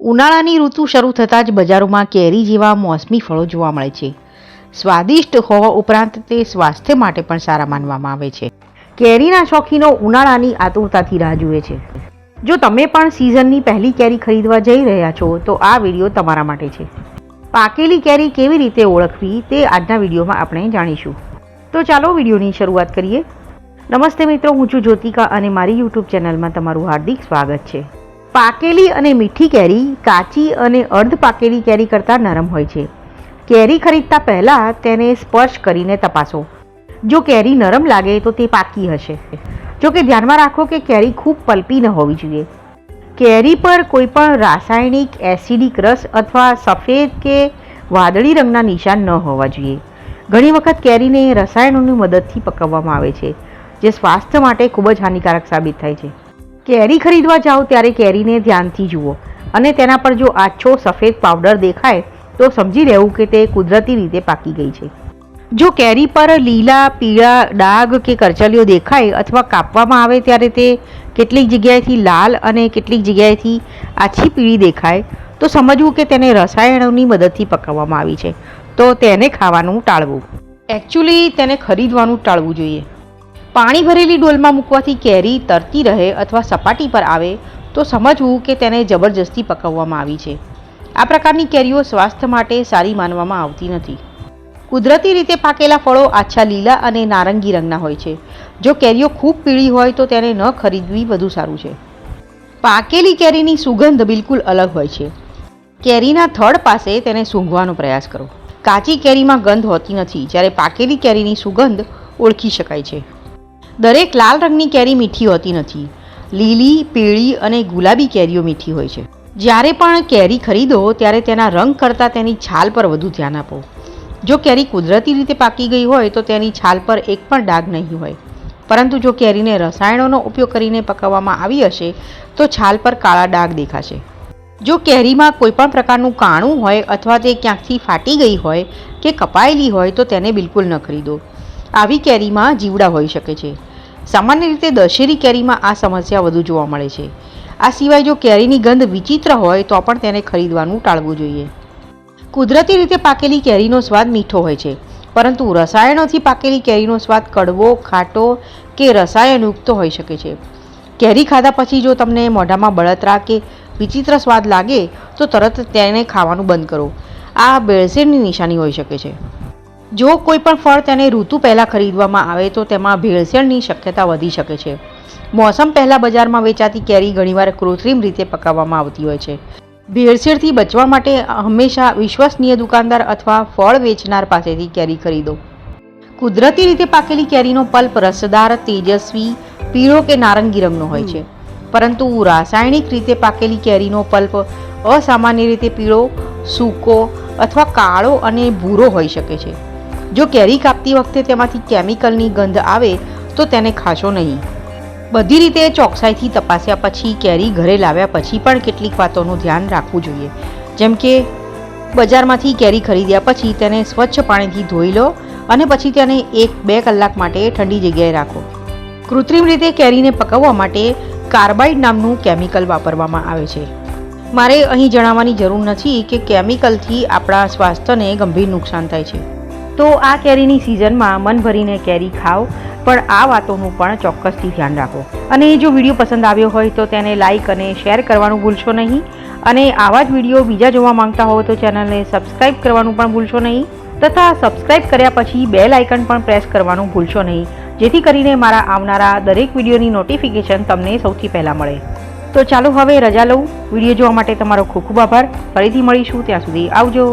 ઉનાળાની ઋતુ શરૂ થતાં જ બજારોમાં કેરી જેવા મોસમી ફળો જોવા મળે છે. સ્વાદિષ્ટ હોવા ઉપરાંત તે સ્વાસ્થ્ય માટે પણ સારા માનવામાં આવે છે. કેરીના શોખીનો ઉનાળાની આતુરતાથી રાહ જુએ છે. જો તમે પણ સિઝનની પહેલી કેરી ખરીદવા જઈ રહ્યા છો, તો આ વીડિયો તમારા માટે છે. પાકેલી કેરી કેવી રીતે ઓળખવી તે આજના વિડીયોમાં આપણે જાણીશું. તો ચાલો વિડીયોની શરૂઆત કરીએ. નમસ્તે મિત્રો, હું છું જ્યોતિકા અને મારી યુટ્યુબ ચેનલમાં તમારું હાર્દિક સ્વાગત છે. પાકેલી અને મીઠી કેરી કાચી અને અર્ધ પાકેલી કેરી કરતાં નરમ હોય છે. કેરી ખરીદતા પહેલાં તેને સ્પર્શ કરીને તપાસો. જો કેરી નરમ લાગે તો તે પાકી હશે. જો કે ધ્યાનમાં રાખો કે કેરી ખૂબ પલ્પી ન હોવી જોઈએ. કેરી પર કોઈપણ રાસાયણિક એસિડિક રસ અથવા સફેદ કે વાદળી રંગના નિશાન ન હોવા જોઈએ. ઘણી વખત કેરીને રસાયણોની મદદથી પકવવામાં આવે છે, જે સ્વાસ્થ્ય માટે ખૂબ જ હાનિકારક સાબિત થાય છે. કેરી ખરીદવા જાઓ ત્યારે કેરીને ધ્યાનથી જુઓ. અને તેના પર જો આછો સફેદ પાવડર દેખાય, તો સમજી લેવું કે તે કુદરતી રીતે પાકી ગઈ છે. જો કેરી પર લીલા, પીળા ડાઘ કે કરચલીઓ દેખાય અથવા કાપવામાં આવે ત્યારે તે કેટલીક જગ્યાએથી લાલ અને કેટલીક જગ્યાએથી આછી પીળી દેખાય, તો સમજવું કે તેને રસાયણોની મદદથી પકાવવામાં આવી છે. તો તેને ખાવાનું ટાળવું. એકચ્યુઅલી તેને ખરીદવાનું ટાળવું જોઈએ. પાણી ભરેલી ડોલમાં મૂકવાથી કેરી તરતી રહે અથવા સપાટી પર આવે તો સમજવું કે તેને જબરજસ્તી પકવવામાં આવી છે. આ પ્રકારની કેરીઓ સ્વાસ્થ્ય માટે સારી માનવામાં આવતી નથી. કુદરતી રીતે પાકેલા ફળો આછા લીલા અને નારંગી રંગના હોય છે. જો કેરીઓ ખૂબ પીળી હોય તો તેને ન ખરીદવી વધુ સારું છે. પાકેલી કેરીની સુગંધ બિલકુલ અલગ હોય છે. કેરીના થડ પાસે તેને સૂંઘવાનો પ્રયાસ કરો. કાચી કેરીમાં ગંધ હોતી નથી, જ્યારે પાકેલી કેરીની સુગંધ ઓળખી શકાય છે. દરેક લાલ રંગની કેરી મીઠી હોતી નથી. લીલી, પીળી અને ગુલાબી કેરીઓ મીઠી હોય છે. જ્યારે પણ કેરી ખરીદો, ત્યારે તેના રંગ કરતાં તેની છાલ પર વધુ ધ્યાન આપો. જો કેરી કુદરતી રીતે પાકી ગઈ હોય, તો તેની છાલ પર એક પણ ડાઘ નહીં હોય. પરંતુ જો કેરીને રસાયણોનો ઉપયોગ કરીને પકાવવામાં આવી હશે, તો છાલ પર કાળા ડાઘ દેખાશે. જો કેરીમાં કોઈપણ પ્રકારનું કાણું હોય અથવા તે ક્યાંકથી ફાટી ગઈ હોય કે કપાયેલી હોય, તો તેને બિલકુલ ન ખરીદો. આવી કેરીમાં જીવડા હોઈ શકે છે. સામાન્ય રીતે દશેરી કેરીમાં આ સમસ્યા વધુ જોવા મળે છે. આ સિવાય જો કેરીની ગંધ વિચિત્ર હોય તો પણ તેને ખરીદવાનું ટાળવું જોઈએ. કુદરતી રીતે પાકેલી કેરીનો સ્વાદ મીઠો હોય છે, પરંતુ રસાયણોથી પાકેલી કેરીનો સ્વાદ કડવો, ખાટો કે રસાયણયુક્ત હોઈ શકે છે. કેરી ખાધા પછી જો તમને મોઢામાં બળતરા કે વિચિત્ર સ્વાદ લાગે, તો તરત તેને ખાવાનું બંધ કરો. આ બેળસેડની નિશાની હોઈ શકે છે. જો કોઈ પણ ફળ તેને ઋતુ પહેલાં ખરીદવામાં આવે તો તેમાં ભેળસેળની શક્યતા વધી શકે છે. મોસમ પહેલાં બજારમાં વેચાતી કેરી ઘણીવાર કૃત્રિમ રીતે પકાવવામાં આવતી હોય છે. ભેળસેળથી બચવા માટે હંમેશા વિશ્વસનીય દુકાનદાર અથવા ફળ વેચનાર પાસેથી કેરી ખરીદો. કુદરતી રીતે પાકેલી કેરીનો પલ્પ રસદાર, તેજસ્વી, પીળો કે નારંગી રંગનો હોય છે. પરંતુ રાસાયણિક રીતે પાકેલી કેરીનો પલ્પ અસામાન્ય રીતે પીળો, સૂકો અથવા કાળો અને ભૂરો હોઈ શકે છે. જો કેરી કાપતી વખતે તેમાંથી કેમિકલની ગંધ આવે, તો તેને ખાશો નહીં. બધી રીતે ચોકસાઈથી તપાસ્યા પછી કેરી ઘરે લાવ્યા પછી પણ કેટલીક વાતોનું ધ્યાન રાખવું જોઈએ. જેમ કે, બજારમાંથી કેરી ખરીદ્યા પછી તેને સ્વચ્છ પાણીથી ધોઈ લો અને પછી તેને એક બે કલાક માટે ઠંડી જગ્યાએ રાખો. કૃત્રિમ રીતે કેરીને પકવવા માટે કાર્બાઇડ નામનું કેમિકલ વાપરવામાં આવે છે. મારે અહીં જણાવવાની જરૂર નથી કે કેમિકલથી આપણા સ્વાસ્થ્યને ગંભીર નુકસાન થાય છે. તો આ કેરીની સિઝનમાં મન ભરીને કેરી ખાઓ, પણ આ વાતોનું પણ ચોક્કસથી ધ્યાન રાખો. અને જો વીડિયો પસંદ આવ્યો હોય તો તેને લાઇક અને શેર કરવાનું ભૂલશો નહીં. અને આવા જ વીડિયો બીજા જોવા માંગતા હો તો ચેનલને સબસ્ક્રાઇબ કરવાનું પણ ભૂલશો નહીં. તથા સબસ્ક્રાઇબ કર્યા પછી બેલ આઇકન પણ પ્રેસ કરવાનું ભૂલશો નહીં. જેથી કરીને મારા આવનારા દરેક વિડીયોની નોટિફિકેશન તમને સૌથી પહેલાં મળે. તો ચાલો હવે રજા લઉં. વીડિયો જોવા માટે તમારો ખૂબ ખૂબ આભાર. ફરીથી મળીશું. ત્યાં સુધી આવજો.